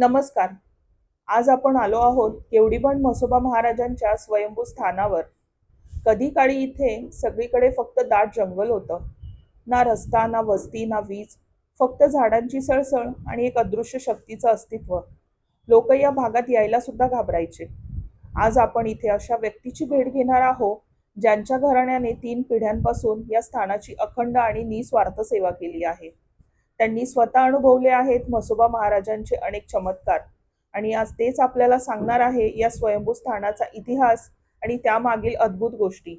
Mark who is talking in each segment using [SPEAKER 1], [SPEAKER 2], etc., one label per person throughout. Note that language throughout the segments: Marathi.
[SPEAKER 1] नमस्कार. आज आपण आलो आहोत केवडीबंड म्हसोबा महाराजांच्या स्वयंभू स्थानावर. कधी काळी इथे सगळीकडे फक्त दाट जंगल होतं. ना रस्ता ना वस्ती ना वीज फक्त झाडांची सळसळ आणि एक अदृश्य शक्तीचं अस्तित्व. लोक या भागात यायला सुद्धा घाबरायचे. आज आपण इथे अशा व्यक्तीची भेट घेणार आहोत ज्यांच्या घराण्याने तीन पिढ्यांपासून या स्थानाची अखंड आणि निस्वार्थ सेवा केली आहे. त्यांनी स्वतः अनुभवले आहेत म्हसोबा महाराजांचे अनेक चमत्कार. आणि आज तेच आपल्याला सांगणार आहे या स्वयंभू स्थानाचा इतिहास आणि त्यामागील अद्भुत गोष्टी.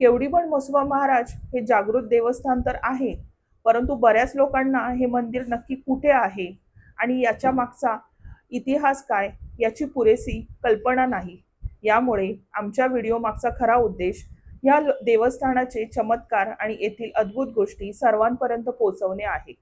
[SPEAKER 1] केवडीबण म्हसोबा महाराज हे जागृत देवस्थान तर आहे परंतु बऱ्याच लोकांना हे मंदिर नक्की कुठे आहे आणि याच्या मागचा इतिहास काय याची पुरेशी कल्पना नाही. यामुळे आमच्या व्हिडिओ मागचा खरा उद्देश या देवस्थानाचे चमत्कार आणि येथील अद्भुत गोष्टी सर्वांपर्यंत पोहोचवणे आहे.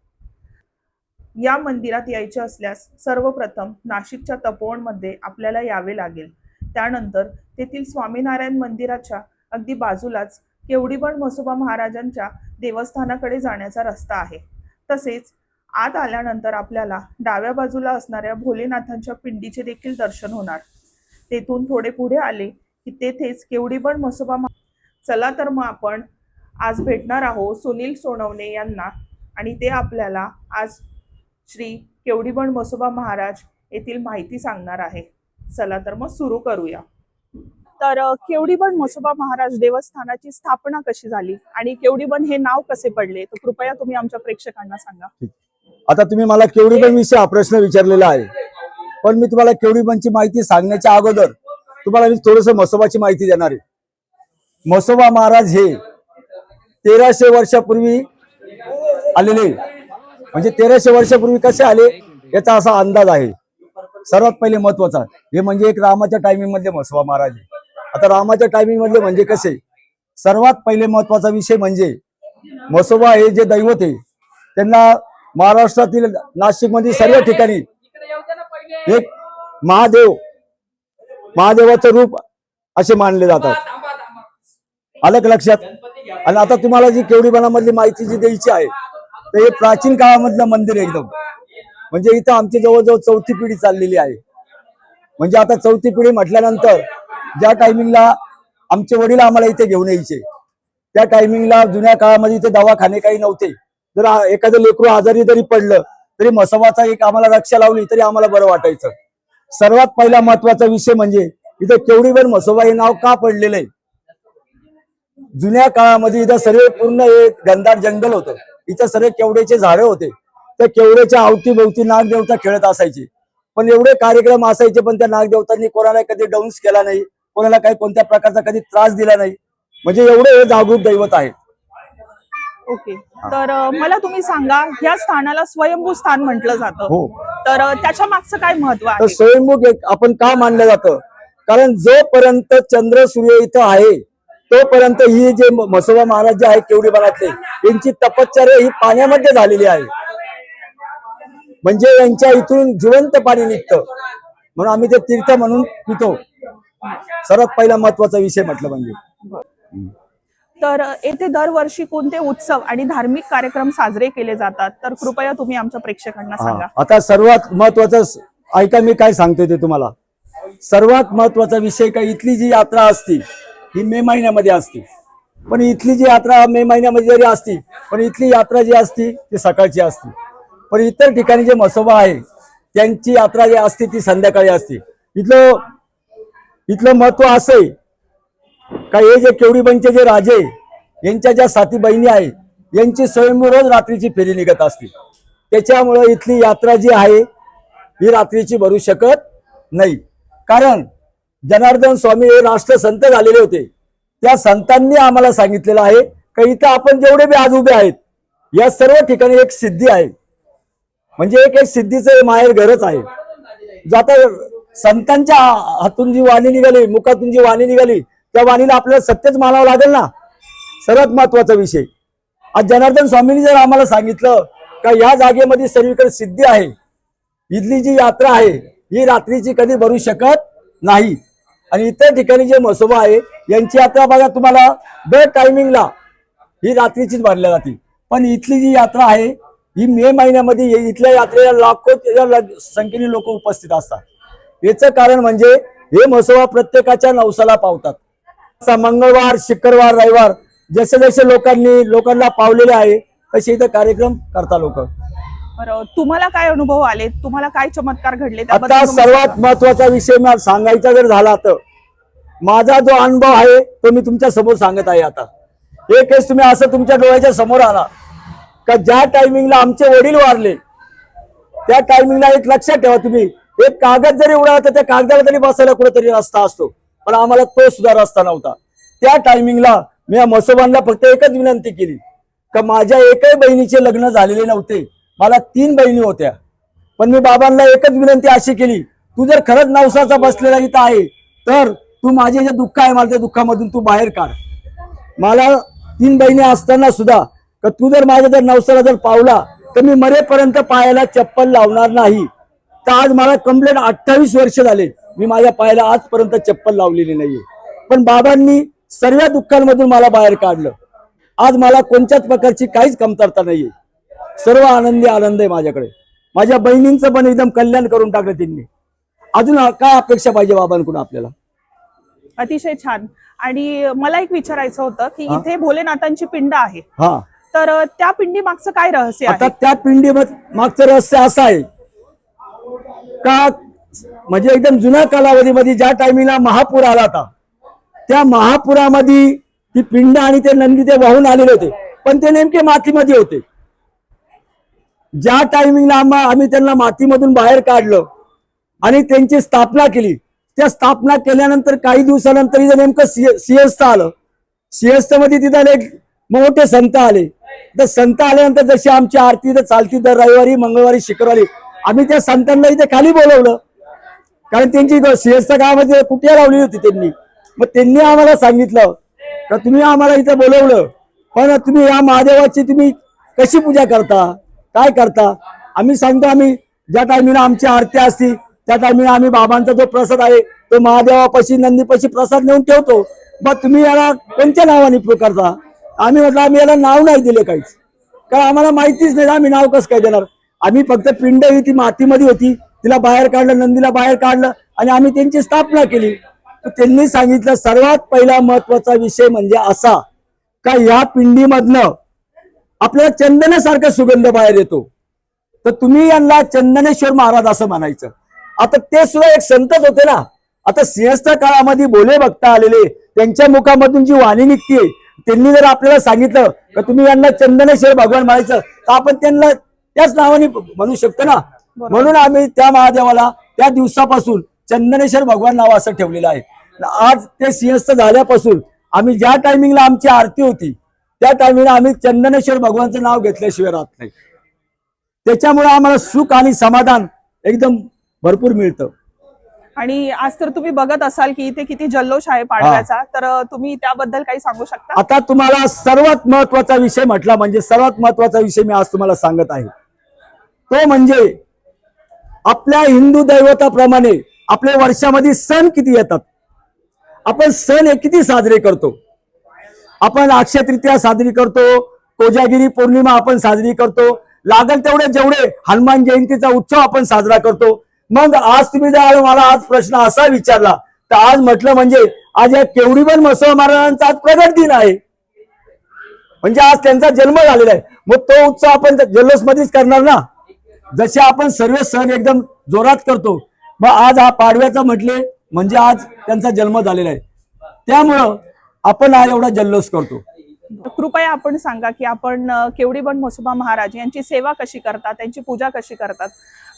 [SPEAKER 1] या मंदिरात यायचे असल्यास सर्वप्रथम नाशिकच्या तपोवनमध्ये आपल्याला यावे लागेल. त्यानंतर तेथील स्वामीनारायण मंदिराच्या अगदी बाजूलाच केवडीबण म्हसोबा महाराजांच्या देवस्थानाकडे जाण्याचा रस्ता आहे. तसेच आत आल्यानंतर आपल्याला डाव्या बाजूला असणाऱ्या भोलेनाथांच्या पिंडीचे देखील दर्शन होणार. तेथून थोडे पुढे आले की तेथेच केवडीबण म्हसोबा महा- चला तर मग आपण आज भेटणार आहोत सुनील सोनवणे यांना आणि ते आपल्याला आज श्री केवडीबण मसोबा महाराज येथील माहिती सांगणार आहे. चला तर मग सुरू करूया. तर केवडीबण म्हसोबा महाराज देवस्थानाची स्थापना कशी झाली? आणि केवडीबण हे नाव कसे पडले? तर कृपया तुम्ही आमच्या प्रेक्षकांना सांगा.
[SPEAKER 2] आता तुम्ही मला केवढी विषय हा प्रश्न विचारलेला आहे. पण मी तुम्हाला केवढी माहिती सांगण्याच्या अगोदर तुम्हाला मी थोडस म्हसोबाची माहिती देणार आहे. म्हसोबा महाराज हे तेराशे वर्षापूर्वी आलेले. म्हणजे तेराशे वर्षापूर्वी कसे आले याचा असा अंदाज आहे. सर्वात पहिले महत्त्वाचा हे म्हणजे एक रामाच्या टायमिंग मधले म्हसोबा महाराज आता रामाच्या टायमिंग मधले म्हणजे कसे? सर्वात पहिले महत्त्वाचा विषय म्हणजे म्हसोबा हे जे दैवत आहे त्यांना महाराष्ट्रातील नाशिकमध्ये सर्व ठिकाणी एक महादेव महादेवाचं रूप असे मानले जातात. अलग लक्षात? आणि आता तुम्हाला जी केवडीपणामधली माहिती जी द्यायची आहे तर हे प्राचीन काळामधलं मंदिर एकदम. म्हणजे इथं आमची जवळजवळ चौथी पिढी चाललेली आहे. म्हणजे आता चौथी पिढी म्हटल्यानंतर ज्या टायमिंगला आमचे वडील आम्हाला इथे घेऊन यायचे त्या टायमिंगला जुन्या काळामध्ये इथे दवाखाने काही नव्हते. जर एखादं लेकरू आजारी जरी पडलं तरी मसवाचा एक आम्हाला रक्षा लावली तरी आम्हाला बरं वाटायचं. सर्वात पहिला महत्त्वाचा विषय म्हणजे इथं केवडीवर मसोबा हे नाव का पडलेलं आहे? जुन्या काळामध्ये इथं सर्व पूर्ण एक गंधार जंगल होतं. इथं सर्व केवड्याचे झाडे होते त्या केवड्याच्या अवतीभोवती नागदेवता खेळत असायचे. पण एवढे कार्यक्रम असायचे पण त्या नागदेवतांनी कोणाला कधी डाऊन्स केला नाही कोणाला काही कोणत्या प्रकारचा कधी त्रास दिला नाही. म्हणजे एवढे हे जागरूक दैवत आहे
[SPEAKER 1] ओके. तर मला तुम्ही सांगा या स्थानाला स्वयंभू स्थान म्हटलं जातं.
[SPEAKER 2] हो.
[SPEAKER 1] तर त्याच्या मागचं काय
[SPEAKER 2] महत्त्व
[SPEAKER 1] आहे?
[SPEAKER 2] एक आपण का मानलं जातं? कारण जोपर्यंत चंद्र सूर्य इथं आहे तोपर्यंत ही जे म- म्हसोबा महाराज जे आहे केवढी बनातले यांची तपश्चर्या ही पाण्यामध्ये झालेली आहे. म्हणजे यांच्या इथून जिवंत पाणी निघतं. म्हणून आम्ही ते तीर्थ म्हणून पितो. सर्वात पहिला महत्त्वाचा विषय म्हटलं म्हणजे.
[SPEAKER 1] तर येथे दरवर्षी कोणते उत्सव आणि धार्मिक कार्यक्रम साजरे केले जातात? तर कृपया तुम्ही आमच्या प्रेक्षकांना सांगा.
[SPEAKER 2] आता सर्वात महत्वाचं ऐका मी काय सांगतोय ते तुम्हाला. सर्वात महत्त्वाचा विषय काय? इथली जी यात्रा असती ही मे महिन्यामध्ये असते. पण इथली जी यात्रा मे महिन्यामध्ये जरी असती पण इथली यात्रा जी असती ती सकाळची असते. पण इतर ठिकाणी जे मसोबा आहे त्यांची यात्रा जी असते ती संध्याकाळी असते. इथलं इथलं महत्त्व असं आहे का हे जे केवडीबाईंचे जे राजे यांच्या ज्या साती बहिणी आहे यांची स्वयंभू रोज रात्रीची फेरी निघत असते. त्याच्यामुळं इथली यात्रा जी आहे ही रात्रीची भरू शकत नाही. कारण जनार्दन स्वामी हे राष्ट्रसंत झालेले होते. त्या संतांनी आम्हाला सांगितलेलं आहे का इथं आपण जेवढे बी आज उभे आहेत या सर्व ठिकाणी एक सिद्धी आहे. म्हणजे एक एक सिद्धीचं माहेर घरच आहे. जाता संतांच्या हातून जी वाणी निघाली मुखातून जी वाणी निघाली त्या वाणीला आपल्याला सत्यच मानावं लागेल ना? सर्वात महत्त्वाचा विषय. आज जनार्दन स्वामींनी जर आम्हाला सांगितलं का या जागेमध्ये सर्वीकडे सिद्धी आहे इथली जी यात्रा आहे ही रात्रीची कधी भरू शकत नाही. आणि इतर ठिकाणी जे मसोबा आहे यांची यात्रा बघा तुम्हाला. दर टायमिंगला ही रात्रीचीच भरल्या जाते. पण इथली जी यात्रा आहे ही मे महिन्यामध्ये इथल्या यात्रेला लाखो संख्येने लोक उपस्थित असतात. याचं कारण म्हणजे हे मसोबा प्रत्येकाच्या नवसाला पावतात. मंगळवार शुक्रवार रविवार जसे जसे लोकांनी लोकांना पावलेले आहे तसे इथं कार्यक्रम करता लोक.
[SPEAKER 1] तुम्हाला काय अनुभव आले? तुम्हाला काय चमत्कार घडले?
[SPEAKER 2] आता सर्वात. महत्त्वाचा विषय मला सांगायचा जर झाला तर माझा जो अनुभव आहे तो मी तुमच्यासमोर सांगत आहे आता. एकच केस तुम्ही असं तुमच्या डोळ्याच्या समोर आला का ज्या टायमिंगला आमचे वडील वारले त्या टायमिंगला एक लक्षात ठेवा तुम्ही. एक कागद जरी उडाला तर त्या कागदाला तरी बसायला कुठेतरी रस्ता असतो. पण आम्हाला तो सुद्धा रस्ता नव्हता. त्या टायमिंगला मी या मसोबांना फक्त एकच विनंती केली. का माझ्या एकही बहिणीचे लग्न झालेले नव्हते. मला तीन बहिणी होत्या. पण मी बाबांना एकच विनंती अशी केली तू जर खरंच नवसाचा बसलेला इथं आहे तर तू माझे जे दुःख आहे मला त्या दुःखामधून तू बाहेर काढ. मला तीन बहिणी असताना सुद्धा का तू जर माझा जर नवसाला जर पावला तर मी मरेपर्यंत पायाला चप्पल लावणार नाही. तर आज मला कंप्लेंट अठ्ठावीस वर्ष झाले मी माझ्या पायाला आजपर्यंत चप्पल लावलेली नाहीये. पण बाबांनी सर्व दुःखांमधून मला बाहेर काढलं. आज मला कोणत्याच प्रकारची काहीच कमतरता नाहीये. सर्व आनंदी आनंद आहे माझ्याकडे. माझ्या बहिणींचं पण एकदम कल्याण करून टाकलं त्यांनी. अजून काय अपेक्षा पाहिजे बाबांकडून आपल्याला?
[SPEAKER 1] अतिशय छान. आणि मला एक विचारायचं होतं की
[SPEAKER 2] हा?
[SPEAKER 1] इथे भोलेनाथांची पिंड आहे.
[SPEAKER 2] हा.
[SPEAKER 1] तर त्या पिंडी मागचं काय रहस्य
[SPEAKER 2] आता
[SPEAKER 1] आहे
[SPEAKER 2] त्या पिंडी मागचं रहस्य असं आहे का म्हणजे एकदम जुन्या कालावधीमध्ये ज्या टायमिंगला महापूर आला होता त्या महापुरामध्ये ती पिंड आणि ते नंदी ते वाहून आलेले होते. पण ते नेमके मातीमध्ये होते. ज्या टायमिंगला आम्हा आम्ही त्यांना मातीमधून बाहेर काढलं आणि त्यांची स्थापना केली त्या स्थापना केल्यानंतर काही दिवसानंतर इथं नेमकं सिंहस्थ आलं. सिंहस्थमध्ये तिथं एक मोठे संत आले. तर संत आल्यानंतर जशी आमची आरती तर चालती दर रविवारी मंगळवारी शुक्रवारी आम्ही त्या संतांना इथे खाली बोलवलं. कारण त्यांची ग- सिंहस्थ गावामध्ये कुठे लावली होती त्यांनी. मग त्यांनी आम्हाला सांगितलं का तुम्ही आम्हाला इथे बोलवलं. पण तुम्ही या महादेवाची तुम्ही कशी पूजा करता? काय करता? आम्ही सांगतो आम्ही ज्या टायमिंगला आमची आरती असती त्या टायमिंग आम्ही बाबांचा जो प्रसाद आहे तो महादेवापाशी नंदीपाशी प्रसाद नेऊन ठेवतो. मग तुम्ही याला कोणत्या नावाने पुकारता? करता आम्ही म्हटलं आम्ही याला नाव नाही दिले काहीच. कारण आम्हाला माहितीच नाही आम्ही नाव कसं काय देणार? आम्ही फक्त पिंड ही ती मातीमध्ये होती तिला बाहेर काढलं नंदीला बाहेर काढलं आणि आम्ही त्यांची स्थापना केली. तर त्यांनी सांगितलं सर्वात पहिला महत्त्वाचा विषय म्हणजे असा का या पिंडीमधनं आपल्याला चंदनासारखा सुगंध बाहेर येतो. तर तुम्ही यांना चंदनेश्वर महाराज असं म्हणायचं. आता ते सुद्धा एक संतच होते ना. आता सिंहस्थ काळामध्ये बोले बघता आलेले त्यांच्या मुखामधून जी वाणी निघतीये त्यांनी जर आपल्याला सांगितलं का तुम्ही यांना चंदनेश्वर भगवान म्हणायचं तर आपण त्यांना त्याच नावाने म्हणू शकतो ना? म्हणून आम्ही त्या महादेवाला त्या दिवसापासून चंदनेश्वर भगवान नाव असं ठेवलेलं आहे. आज ते सिंहस्थ झाल्यापासून आम्ही ज्या टायमिंगला आमची आरती होती त्या टायमिंगला आम्ही चंदनेश्वर भगवानचं नाव घेतल्याशिवाय राहत नाही. त्याच्यामुळे आम्हाला सुख आणि समाधान एकदम भरपूर मिळतं.
[SPEAKER 1] आणि आज तर तुम्ही बघत असाल की इथे किती जल्लोष आहे पाडव्याचा. तर तुम्ही त्याबद्दल काही सांगू शकता?
[SPEAKER 2] आता तुम्हाला सर्वात महत्त्वाचा विषय म्हटला म्हणजे सर्वात महत्त्वाचा विषय मी आज तुम्हाला सांगत आहे. तो म्हणजे आपल्या हिंदू दैवताप्रमाणे आपल्या वर्षामध्ये सण किती येतात? आपण सण हे किती साजरे करतो? आपण अक्षय तृतीया साजरी करतो कोजागिरी पौर्णिमा आपण साजरी करतो लागल तेवढे जेवढे हनुमान जयंतीचा उत्सव आपण साजरा करतो मग आज तुम्ही जर मला आज प्रश्न असा विचारला तर आज म्हटलं म्हणजे आज या केवढीबन मसोबा महाराजांचा आज प्रगट दिन आहे. म्हणजे आज त्यांचा जन्म झालेला आहे. मग तो उत्सव आपण जल्लोष मध्येच करणार ना? जसे आपण सर्व सण एकदम जोरात करतो मग आज हा पाडव्याचा म्हटले म्हणजे आज त्यांचा जन्म झालेला आहे. त्यामुळं आपण हा एवढा जल्लोष करतो.
[SPEAKER 1] कृपया आपण सांगा की आपण अ, केवडीबन म्हसोबा महाराज यांची सेवा कशी करतात त्यांची पूजा कशी करतात?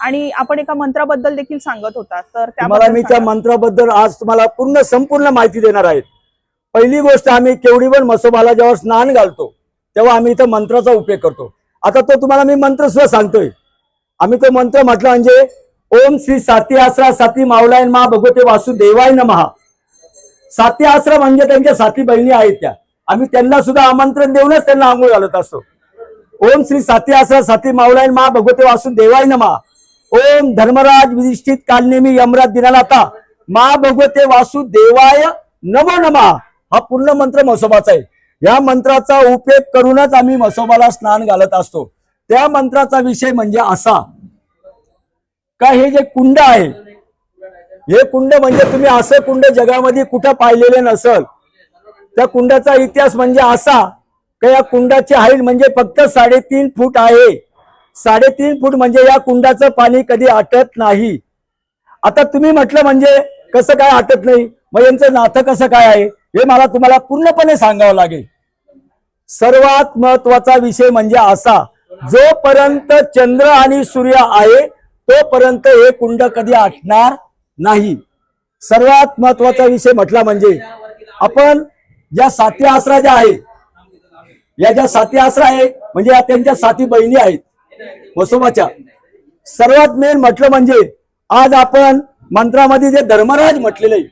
[SPEAKER 1] आणि आपण एका मंत्राबद्दल देखील सांगत होता तर
[SPEAKER 2] तुम्हाला मी त्या
[SPEAKER 1] सांगा.
[SPEAKER 2] मंत्राबद्दल आज तुम्हाला पूर्ण संपूर्ण माहिती देणार आहे. पहिली गोष्ट आम्ही केवढीवर मसोबाला जेव्हा स्नान घालतो तेव्हा आम्ही इथं मंत्राचा उपयोग करतो. आता तो तुम्हाला मी मंत्र सुद्धा सांगतोय. आम्ही तो मंत्र म्हटलं म्हणजे ओम श्री साती आसरा साती मावलायन मा भगवते वासुदेवाय नमहा साती आसरा म्हणजे त्यांच्या साती बहिणी आहेत त्या. आम्ही त्यांना सुद्धा आमंत्रण देऊनच त्यांना आंघोळ घालत असतो. ओम श्री साती आसरा साती मावलायन मा भगवते वासुदेवाय नमहा ओम धर्मराज विधिष्ठित कालनेमी यमराज दिनानाथा मा भगवते वासुदेवाय नमो नमा. हा पूर्ण मंत्र मसोबाचा आहे. या मंत्राचा उपयोग करूनच आम्ही मसोबाला स्नान घालत असतो. त्या मंत्राचा विषय म्हणजे असा का हे जे कुंड आहे हे कुंड म्हणजे तुम्ही असं कुंड जगामध्ये कुठं पाहिलेले नसल त्या कुंडाचा इतिहास म्हणजे असा का या कुंडाची हाईट म्हणजे फक्त साडेतीन फूट आहे. साडेतीन फूट म्हणजे या कुंडाचं पाणी कधी आटत नाही. आता तुम्ही म्हटलं म्हणजे कसं काय आटत नाही? मग यांचं नातं कसं काय आहे? हे मला तुम्हाला पूर्णपणे सांगावं लागेल. सर्वात महत्त्वाचा विषय म्हणजे असा जोपर्यंत चंद्र आणि सूर्य आहे तोपर्यंत हे कुंड कधी आटणार नाही. सर्वात महत्त्वाचा विषय म्हटला म्हणजे आपण ज्या साती आसरा ज्या आहे या ज्या साती आसरा आहे म्हणजे या त्यांच्या साती बहिणी आहेत वसोबाच्या सर्वात मेन म्हटलं म्हणजे आज आपण मंत्रामध्ये जे धर्मराज म्हटलेलं आहे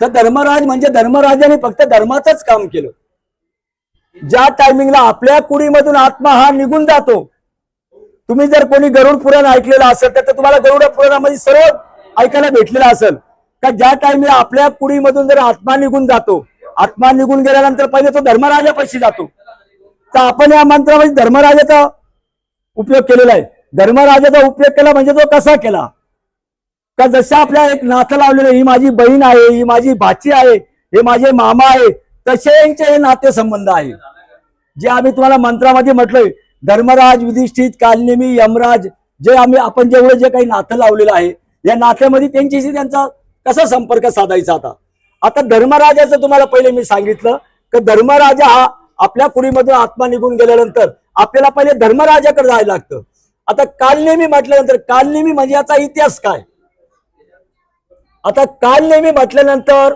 [SPEAKER 2] तर धर्मराज म्हणजे धर्मराजाने फक्त धर्माचंच काम केलं. ज्या टायमिंगला आपल्या कुडीमधून आत्मा हा निघून जातो तुम्ही जर कोणी गरुड पुराण ऐकलेलं असेल तर तुम्हाला गरुड पुराणामध्ये सर्व ऐकायला भेटलेलं असेल. का ज्या टायमिंगला आपल्या कुडीमधून जर आत्मा निघून जातो आत्मा निघून गेल्यानंतर पहिले तो धर्मराजापाशी जातो. तर आपण या मंत्रामध्ये धर्मराजाचा उपयोग केलेला आहे. धर्मराजाचा उपयोग केला म्हणजे तो कसा केला? का जशा आपल्या एक नातं लावलेलं ही माझी बहीण आहे ही माझी भाची आहे हे माझे मामा आहे तसे यांचे हे नातेसंबंध आहे. जे आम्ही तुम्हाला मंत्रामध्ये म्हटलंय धर्मराज युधिष्ठित कालनेमी यमराज जे आम्ही आपण जेवढं जे काही नातं लावलेलं आहे या नात्यामध्ये त्यांच्याशी त्यांचा कसा संपर्क साधायचा आता? आता धर्मराजाचं तुम्हाला पहिले मी सांगितलं की धर्मराजा हा आपल्या कुडीमधून आत्मा निघून गेल्यानंतर आपल्याला पहिले धर्मराजाकडे जायला लागतं. आता कालनेमी म्हटल्यानंतर कालनेमी म्हणजे याचा इतिहास काय? आता कालनेमी म्हटल्यानंतर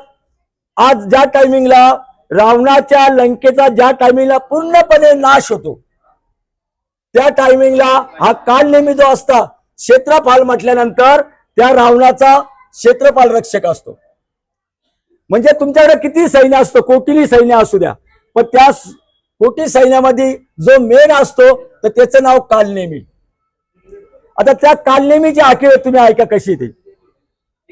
[SPEAKER 2] आज ज्या टायमिंगला रावणाच्या लंकेचा ज्या टायमिंगला पूर्णपणे नाश होतो त्या टायमिंगला हा कालनेमी जो असता क्षेत्रपाल म्हटल्यानंतर त्या रावणाचा क्षेत्रपाल रक्षक असतो. म्हणजे तुमच्याकडे किती सैन्य असतो? कोटीली सैन्य असू द्या. पण त्या कोटी सैन्यामध्ये जो मेन असतो तर त्याचं नाव कालनेमी. आता त्या कालनेमीची आखीव तुम्ही ऐका कशी ती.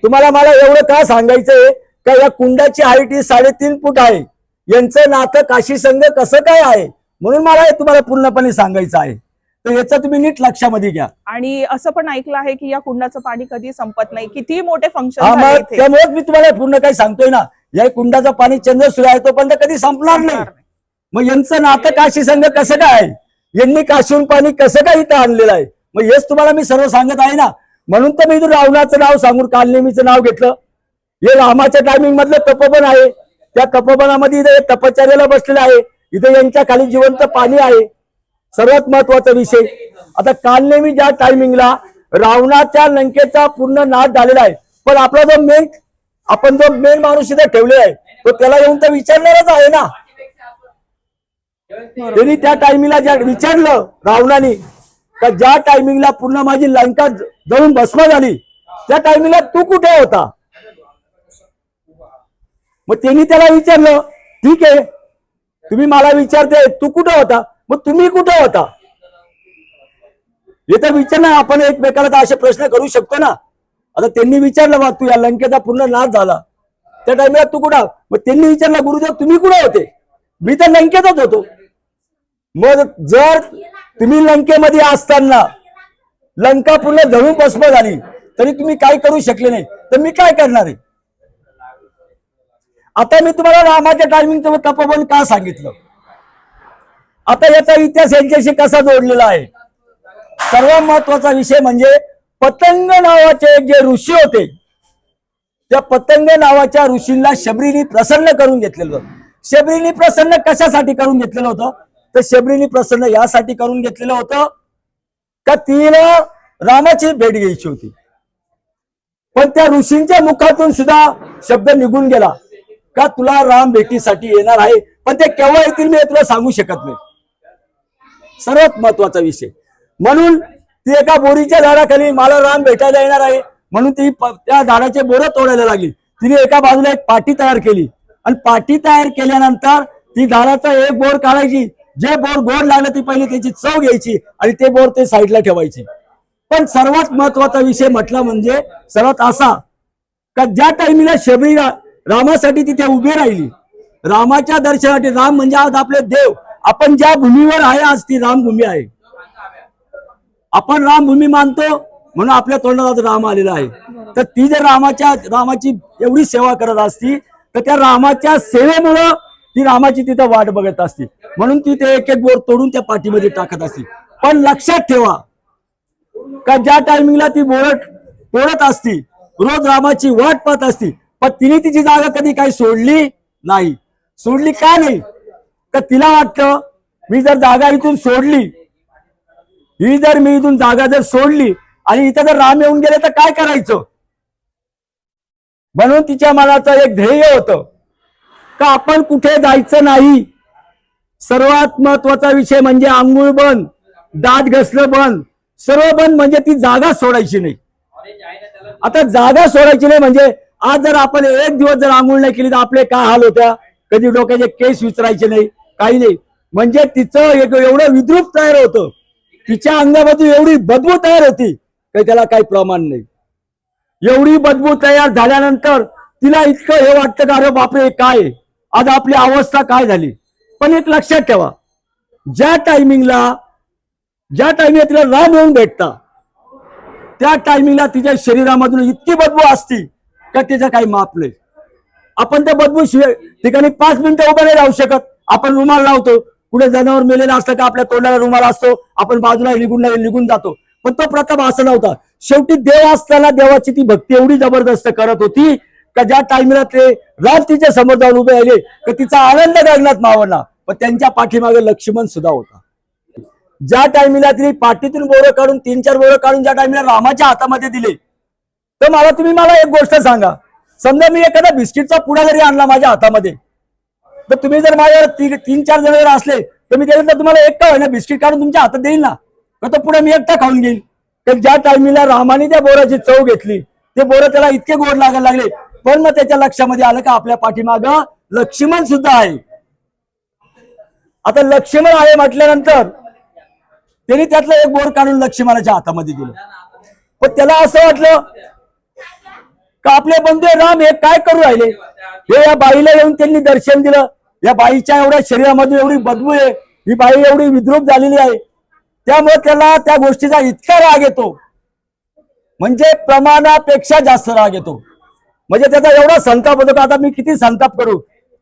[SPEAKER 2] तुम्हाला मला एवढं का सांगायचंय? का या कुंडाची हाईट ही साडेतीन फूट आहे. यांचं नातं काशी संघ कसं काय आहे? म्हणून मला हे तुम्हाला पूर्णपणे सांगायचं आहे. तर याचं तुम्ही नीट लक्षामध्ये घ्या.
[SPEAKER 1] आणि असं पण ऐकलं आहे की या कुंडाचं पाणी कधी संपत नाही. किती मोठे
[SPEAKER 2] हा
[SPEAKER 1] फंक्शन
[SPEAKER 2] मग त्यामुळेच मी तुम्हाला पूर्ण काही सांगतोय ना. या कुंडाचं पाणी चंद्र सूर्य आहे तोपर्यंत कधी संपणार नाही. मग यांचं नातं काशी संघ कसं काय? आहे यांनी काशीहून पाणी कसं काय इथं आणलेलं आहे? मग हेच तुम्हाला मी सर्व सांगत आहे ना. म्हणून तर मी इथून रावणाचं नाव सांगून कालनेमीचं नाव घेतलं. हे रामाच्या टायमिंग मधलं तपोवन आहे. त्या तपोवनामध्ये इथे तपचर्याला बसलेलं आहे. इथे यांच्या खाली जिवंत पाणी आहे. सर्वात महत्त्वाचा विषय. आता कालनेमी ज्या टायमिंगला रावणाच्या लंकेचा पूर्ण नाश झालेला आहे पण आपला जो मेन आपण जो मेन माणूस इथे ठेवलेला आहे तो त्याला येऊन तर विचारणारच आहे ना. त्यांनी त्या टायमिंगला ज्या विचारलं रावणाने का ज्या टायमिंगला पूर्ण माझी लंका जाऊन जळून भस्म झाली त्या टायमिंगला तू कुठे होता? मग त्यांनी त्याला विचारलं ठीक आहे तुम्ही मला विचारते तू कुठं होता? मग तुम्ही कुठं होता? हे तर विचार ना आपण एकमेकाला तर असे प्रश्न करू शकतो ना. आता त्यांनी विचारलं बा तू या लंकेचा पूर्ण नाश झाला. त्या टाइमला तू कुठं? मग त्यांनी विचारलं गुरुदेव तुम्ही कुठे होते? मी तर लंकेतच होतो. मग जर तुम्ही लंकेमध्ये असताना लंका पूर्ण जळून भस्म झाली तरी तुम्ही काय करू शकले नाही? तर मी काय करणार आहे? आता मी तुम्हाला रामाच्या टायमिंगचं तपोवन का सांगितलं? आता याचा इतिहास यांच्याशी कसा जोडलेला आहे? सर्वात महत्त्वाचा विषय म्हणजे पतंग नावाचे एक जे ऋषी होते त्या पतंग नावाच्या ऋषींना शबरीने प्रसन्न करून घेतलेलं होतं. शबरीने प्रसन्न कशासाठी करून घेतलेलं होतं? तर शबरीने प्रसन्न यासाठी करून घेतलेलं होतं का तिला रामाची भेट घ्यायची होती. पण त्या ऋषींच्या मुखातून सुद्धा शब्द निघून गेला का तुला राम भेटीसाठी येणार आहे? पण ते केव्हा येतील मी तुला सांगू शकत नाही. सर्वात महत्त्वाचा विषय. म्हणून ती एका बोरीच्या झाडाखाली मला राम भेटायला येणार आहे. म्हणून ती त्या झाडाचे बोरं तोडायला लागली. तिने एका बाजूला एक पाठी तयार केली. आणि पाठी तयार केल्यानंतर ती झाडाचा एक बोर काढायची. जे बोर गोड लागलं ती पहिले त्याची चव घ्यायची आणि ते बोर ते साईडला ठेवायची. पण सर्वात महत्त्वाचा विषय म्हटला म्हणजे सर्वात असा का ज्या टाइमीला शबरी रामासाठी तिथे उभी राहिली. रामाच्या दर्शनासाठी राम म्हणजे आज आपले देव. आपण ज्या भूमीवर आहे आज ती रामभूमी आहे. आपण रामभूमी मानतो म्हणून आपल्या तोंडात आज राम आलेला आहे. तर ती जर रामाच्या रामाची एवढी सेवा करत असती तर त्या रामाच्या सेवेमुळं ती रामाची तिथं वाट बघत असती. म्हणून ती ते एक एक बोर तोडून त्या पाठीमध्ये टाकत असते. पण लक्षात ठेवा का ज्या टायमिंगला ती बोरट तोडत असती रोज रामाची वाट पाहत असती पण तिने तिची जागा कधी काही सोडली नाही. सोडली का नाही? का तिला वाटतं? मी जर जागा इथून सोडली ही जर मी इथून जागा जर सोडली आणि इथं जर राम येऊन गेले तर काय करायचं? म्हणून तिच्या मनाचं एक ध्येय होतं. का आपण कुठे जायचं नाही? सर्वात महत्त्वाचा विषय म्हणजे आंघोळ बंद दात घसलं बंद. सर्व बंद म्हणजे ती जागा सोडायची नाही. आता जागा सोडायची नाही म्हणजे आज जर आपण एक दिवस जर आंघोळ नाही केली तर आपले काय हाल होत्या? कधी डोक्याचे केस विचारायचे नाही. काही नाही. म्हणजे तिचं एक एवढं विद्रूप तयार होतं. तिच्या अंगामध्ये एवढी बदबू तयार होती काही त्याला काही प्रमाण नाही. एवढी बदबू तयार झाल्यानंतर तिला इतकं हे वाटतं का अरे बापरे काय आज आपली अवस्था काय झाली? पण एक लक्षात ठेवा. ज्या टायमिंगला ज्या टायमिंगला तिला राम येऊन भेटता त्या टायमिंगला तिच्या शरीरामधून इतकी बदबू असती का तिचं काही माप नाही. आपण त्या बदबू शिवाय ठिकाणी पाच मिनिटं उभं नाही राहू शकत. आपण रुमाल लावतो. कुठे जनावर मेलेलं असलं का आपल्या तोंडाला रुमाल असतो आपण बाजूला निघून निघून जातो. पण तो प्रताप असा नव्हता. शेवटी देव असताना देवाची ती भक्ती एवढी जबरदस्त करत होती का ज्या टाइमला ते राम तिच्या समोर जाऊन उभे राहिले का तिचा आनंद गगनात मावळला. पण त्यांच्या पाठीमागे लक्ष्मण सुद्धा होता. ज्या टायमिंगला तिने पाठीतून बोरं काढून तीन चार बोरं काढून ज्या टायमिंगला रामाच्या हातामध्ये दिले तर मला तुम्ही मला एक गोष्ट सांगा. समजा मी एखादा बिस्किटचा पुडा जरी आणला माझ्या हातामध्ये. तर तुम्ही जर माझ्या तीन चार जण जर असले तर मी त्यानंतर तुम्हाला एक का ना बिस्किट काढून तुमच्या हातात देईल ना. का तो पुढे मी एकटा खाऊन घेईल तर ज्या टायमिंगला रामाने त्या बोराची चव घेतली ते बोर त्याला इतके गोड लागायला लागले पण मग त्याच्या लक्षामध्ये आलं का आपल्या पाठीमाग लक्ष्मण सुद्धा आहे. आता लक्ष्मण आहे म्हटल्यानंतर त्यांनी त्यातलं एक बोर काढून लक्ष्मणाच्या हातामध्ये दिलं. पण त्याला असं वाटलं का आपले बंधू राम हे काय करू राहिले? हे या बाईला येऊन त्यांनी दर्शन दिलं. या बाईच्या एवढ्या शरीरामध्ये एवढी बदबू आहे ही बाई एवढी विद्रूप झालेली आहे. त्यामुळे त्याला त्या गोष्टीचा इतका राग येतो. म्हणजे प्रमाणापेक्षा जास्त राग येतो. म्हणजे त्याचा एवढा संताप होतो का आता मी किती संताप करू?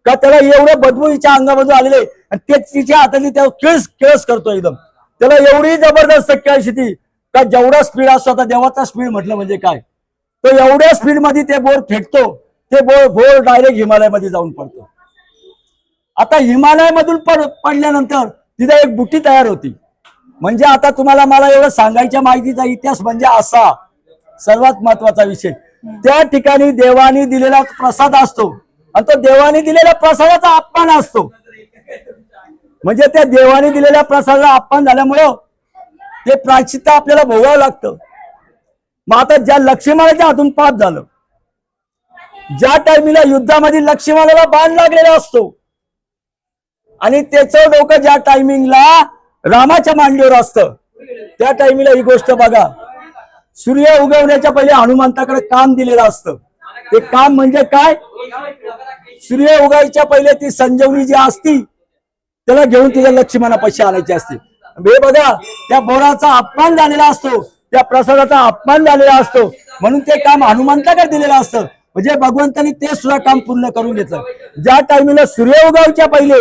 [SPEAKER 2] का त्याला एवढं बदबू हिच्या अंगामधून आलेले आणि ते तिच्या हाताने त्या केळस केळस करतो एकदम. त्याला एवढी जबरदस्त केळ शेती का जेवढा स्पीड असतो आता देवाचा स्पीड म्हटलं म्हणजे काय? तो एवढ्या स्पीडमध्ये ते बोर फेकतो ते बोर बोर डायरेक्ट हिमालयामध्ये जाऊन पडतो. आता हिमालयामधून पड पडल्यानंतर तिथे एक बुटी तयार होती. म्हणजे आता तुम्हाला मला एवढं सांगायच्या माहितीचा इतिहास म्हणजे असा सर्वात महत्त्वाचा विषय. त्या ठिकाणी देवाने दिलेला प्रसाद असतो. आणि तो देवाने दिलेल्या प्रसादाचा अपमान असतो. म्हणजे त्या देवाने दिलेल्या प्रसादाचा अपमान झाल्यामुळं ते प्राचित्य आपल्याला भोगावं लागतं. मग आता ज्या लक्ष्मीच्या हातून पाप झालं ज्या टायमिंगला युद्धामध्ये लक्ष्मणाला बाण लागलेला असतो आणि त्याचं डोकं ज्या टायमिंगला रामाच्या मांडीवर असतं त्या टायमिंगला ही गोष्ट बघा. सूर्य उगवण्याच्या पहिले हनुमंताकडे काम दिलेलं असतं. ते काम म्हणजे काय? सूर्य उगायच्या पहिले ती संजीवनी जी असती त्याला घेऊन तिच्या लक्ष्मणापाशी आणायची असते. हे बघा त्या बोराचा अपमान झालेला असतो त्या प्रसादाचा अपमान झालेला असतो. म्हणून ते काम हनुमंताकडे दिलेलं असतं. म्हणजे भगवंतानी ते सुद्धा काम पूर्ण करून घेतलं. ज्या टायमिंगला सूर्य उगवायच्या पहिले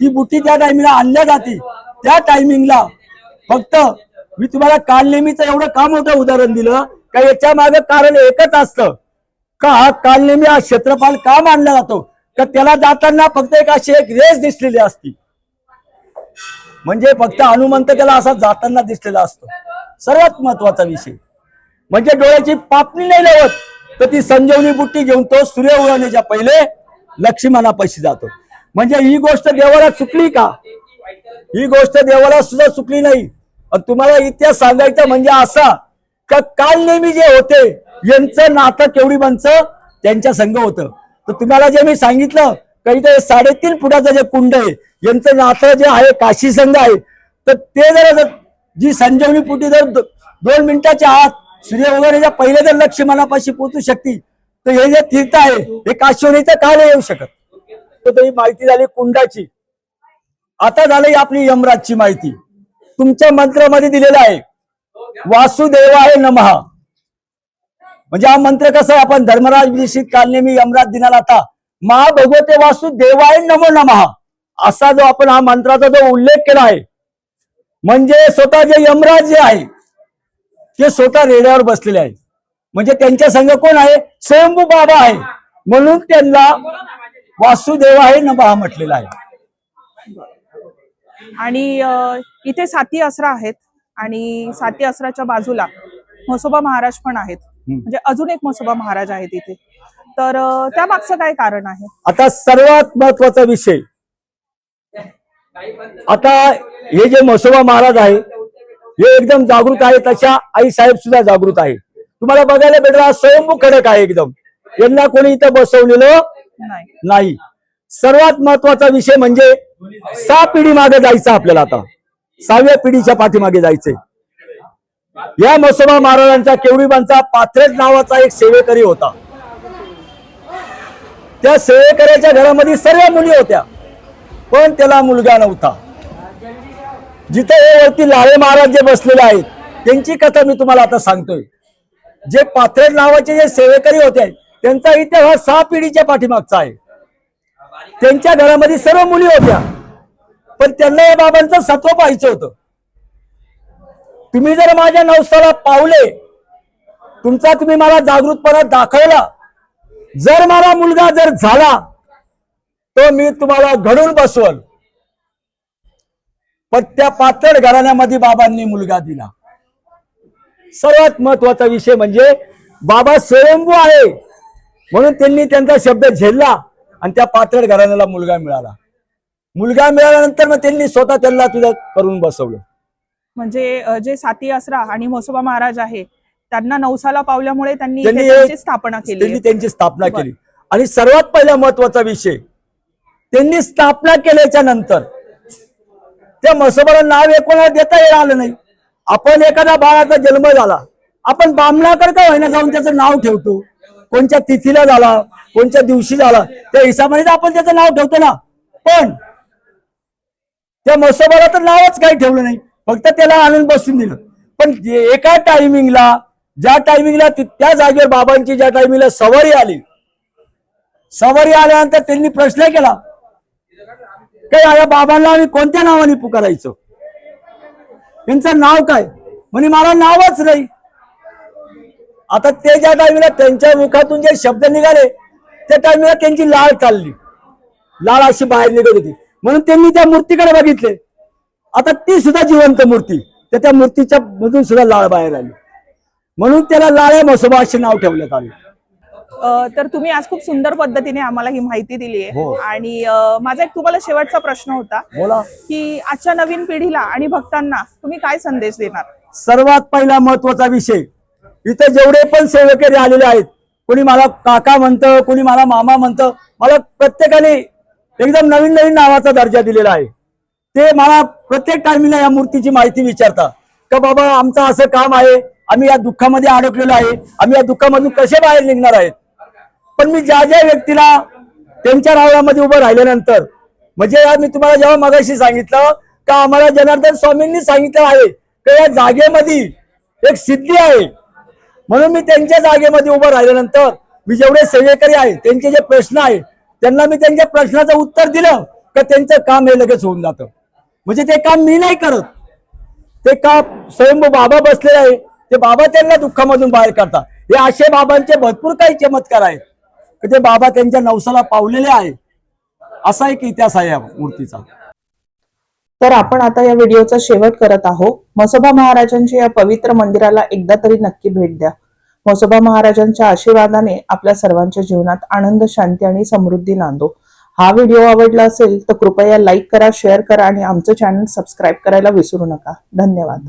[SPEAKER 2] ती बुट्टी त्या टायमिंगला आणल्या जाते. त्या टायमिंगला फक्त मी तुम्हाला काल नेहमीचं एवढं का मोठं उदाहरण दिलं? का याच्या मागे कारण एकच असतं. का हा कालनेमी हा क्षेत्रपाल का मानला जातो? का त्याला जाताना फक्त एक अशी एक रेस दिसलेली असती. म्हणजे फक्त हनुमंत त्याला असा जाताना दिसलेला असतो. सर्वात महत्त्वाचा विषय. म्हणजे डोळ्याची पापणी नाही लावत तर ती संजीवनी बुट्टी घेऊन तो सूर्य उगवण्याच्या पहिले लक्ष्मणापाशी जातो. म्हणजे ही गोष्ट देवाला चुकली का? ही गोष्ट देवाला सुद्धा चुकली नाही. तुम्हाला इतिहास सांगायचा म्हणजे असा का काल नेहमी जे होते यांचं नातं केवढी माणसं त्यांच्या संघ होतं. तर तुम्हाला जे मी सांगितलं काही ते साडेतीन फुटाचं जे कुंड आहे यांचं नातं जे आहे काशी संघ आहे तर ते जर जर- जी संजीवनी पुटी जर दोन मिनिटाच्या आत सूर्य वगैरेच्या पहिले जर लक्ष्मणापाशी पोहोचू शकते तर हे जे तीर्थ आहे हे काशीवरीचं काल येऊ शकत? तर ही माहिती झाली कुंडाची. आता झाली आपली यमराजची माहिती. तुमच्या मंत्रामध्ये दिलेलं आहे वासुदेवाय नमः. म्हणजे हा मंत्र कसा आहे? आपण धर्मराज विषित कालने मी यमराज दिनाला आता मा भगवते वासुदेवाय नमो नमः. असा जो आपण हा मंत्राचा जो उल्लेख केला आहे म्हणजे स्वतः जे यमराज जे आहे ते स्वतः रेड्यावर बसलेले आहे. म्हणजे त्यांच्या संघ कोण आहे? स्वयंभू बाबा आहे. म्हणून त्यांना वासुदेवाय नमः म्हटलेला आहे.
[SPEAKER 1] आणि इथे साती असरा आहेत आणि साती असराच्या बाजूला म्हसोबा महाराज पण आहेत. म्हणजे अजून एक म्हसोबा महाराज आहेत इथे. तर त्या मागचं काय कारण आहे?
[SPEAKER 2] आता सर्वात महत्त्वाचा विषय. आता हे जे म्हसोबा महाराज आहे हे एकदम जागृत आहे तशा आई साहेब सुद्धा जागृत आहे. तुम्हाला बघायला भेटला स्वयंभू खडक आहे एकदम. यांना कोणी इथं बसवलेलं
[SPEAKER 1] नाही.
[SPEAKER 2] नाही. सर्वात महत्त्वाचा विषय म्हणजे सहा पिढी मागे जायचं आपल्याला आता. सहाव्या पिढीच्या पाठीमागे जायचंय. या मसोबा महाराजांचा केवडीबांचा पाथरेट नावाचा एक सेवेकरी होता. त्या सेवेकऱ्याच्या घरामध्ये सर्व मुली होत्या पण त्याला मुलगा नव्हता. जिथे हे वरती लाळे महाराज जे बसलेले आहेत त्यांची कथा मी तुम्हाला आता सांगतोय. जे पाथरेट नावाचे जे सेवेकरी होते त्यांचा इतिहास सहा पिढीच्या पाठीमागचा आहे. त्यांच्या घरामध्ये सर्व मुली होत्या. पण त्यांना या बाबांचं सत्व पाहायचं होतं. तुम्ही जर माझ्या नवसाला पावले तुमचा तुम्ही मला जागृतपणा दाखवला जर मला मुलगा जर झाला तो मी तुम्हाला घडून बसवल. पण त्या पातळ घराण्यामध्ये बाबांनी मुलगा दिला. सर्वात महत्त्वाचा विषय म्हणजे बाबा स्वयंभू आहे. म्हणून त्यांनी त्यांचा शब्द झेलला आणि त्या पातळ घराण्याला मुलगा मिळाला. मुलगा मिळाल्यानंतर मग त्यांनी स्वतः त्यांना तुझं करून बसवलं.
[SPEAKER 1] म्हणजे जे साती असरा आणि म्हसोबा महाराज आहे त्यांना नवसाला पावल्यामुळे त्यांनी स्थापना केली.
[SPEAKER 2] त्यांनी. त्यांची स्थापना. केली. आणि सर्वात पहिला महत्त्वाचा विषय त्यांनी स्थापना केल्याच्यानंतर त्या म्हसोबाला नाव एकोणाला देता येणार आलं नाही. आपण एखादा बाळाचा जन्म झाला आपण बामणाकडे का होईना जाऊन त्याचं नाव ठेवतो. कोणत्या तिथीला झाला कोणत्या दिवशी झाला त्या हिशोबाने आपण त्याचं नाव ठेवतो ना. पण त्या मसोबाला तर नावच काही ठेवलं नाही. फक्त त्याला आणून बसून दिलं. पण एका टायमिंगला ज्या टायमिंगला त्या जागेवर बाबांची ज्या टायमिंगला सवारी आली. सवारी आल्यानंतर त्यांनी प्रश्न केला काय या बाबांना आम्ही कोणत्या नावाने पुकारायचो? त्यांचं नाव काय? म्हणे मला नावच नाही. आता ते ज्या टायमिंगला त्यांच्या मुखातून जे शब्द निघाले त्या टायमिंगला त्यांची लाळ चालली. लाळ अशी बाहेर निघत होती. म्हणून त्यांनी त्या मूर्तीकडे बघितले. आता ती सुद्धा जिवंत मूर्ती. तर त्या मूर्तीच्या मधून सुद्धा लाळ बाहेर आली. म्हणून त्याला लाळ्या म्हसोबा असे नाव ठेवण्यात आले.
[SPEAKER 1] तर तुम्ही आज खूप सुंदर पद्धतीने आम्हाला ही माहिती दिली
[SPEAKER 2] हो.
[SPEAKER 1] आहे आणि अ, माझा एक तुम्हाला शेवटचा प्रश्न होता
[SPEAKER 2] बोला.
[SPEAKER 1] की आजच्या नवीन पिढीला आणि भक्तांना तुम्ही काय संदेश देणार?
[SPEAKER 2] सर्वात पहिला महत्त्वाचा विषय इथं जेवढे पण सेवेकरी आलेले आहेत कोणी मला काका म्हणतं कोणी मला मामा म्हणतं मला प्रत्येकाने एकदम नवीन नवीन नावाचा दर्जा दिलेला आहे. ते मला प्रत्येक टायमिंगला या मूर्तीची माहिती विचारता का बाबा आमचं असं काम आहे आम्ही या दुःखामध्ये अडकलेलो आहे आम्ही या दुःखामधून कसे बाहेर निघणार आहेत? पण मी ज्या ज्या व्यक्तीला त्यांच्या रावळामध्ये उभं राहिल्यानंतर म्हणजे या मी तुम्हाला जेव्हा मगाशी सांगितलं का आम्हाला जनार्दन स्वामींनी सांगितलं आहे का या जागेमध्ये एक सिद्धी आहे म्हणून मी त्यांच्या जागेमध्ये उभं राहिल्यानंतर मी जेवढे सेवेकरी आहे त्यांचे जे प्रश्न आहे त्यांना मी त्यांच्या प्रश्नाचं उत्तर दिलं का त्यांचं काम हे लगेच होऊन जातं. म्हणजे ते काम मी नाही करत. ते काम स्वयंभू बाबा बसलेले आहे. ते बाबा त्यांना दुःखामधून बाहेर काढतात. हे असे बाबांचे भरपूर काही चमत्कार आहेत. की ते बाबा त्यांच्या नवसाला पावलेले आहे. असा एक इतिहास आहे या मूर्तीचा.
[SPEAKER 1] तर आपण आता या व्हिडिओचा शेवट करत आहोत. म्हसोबा महाराजांच्या या पवित्र मंदिराला एकदा तरी नक्की भेट द्या. म्हसोबा महाराजांच्या आशीर्वादाने आपल्या सर्वांच्या जीवनात आनंद शांती आणि समृद्धी नांदो. हा व्हिडिओ आवडला असेल तर कृपया लाईक करा शेअर करा आणि आमचं चॅनल सबस्क्राईब करायला विसरू नका. धन्यवाद.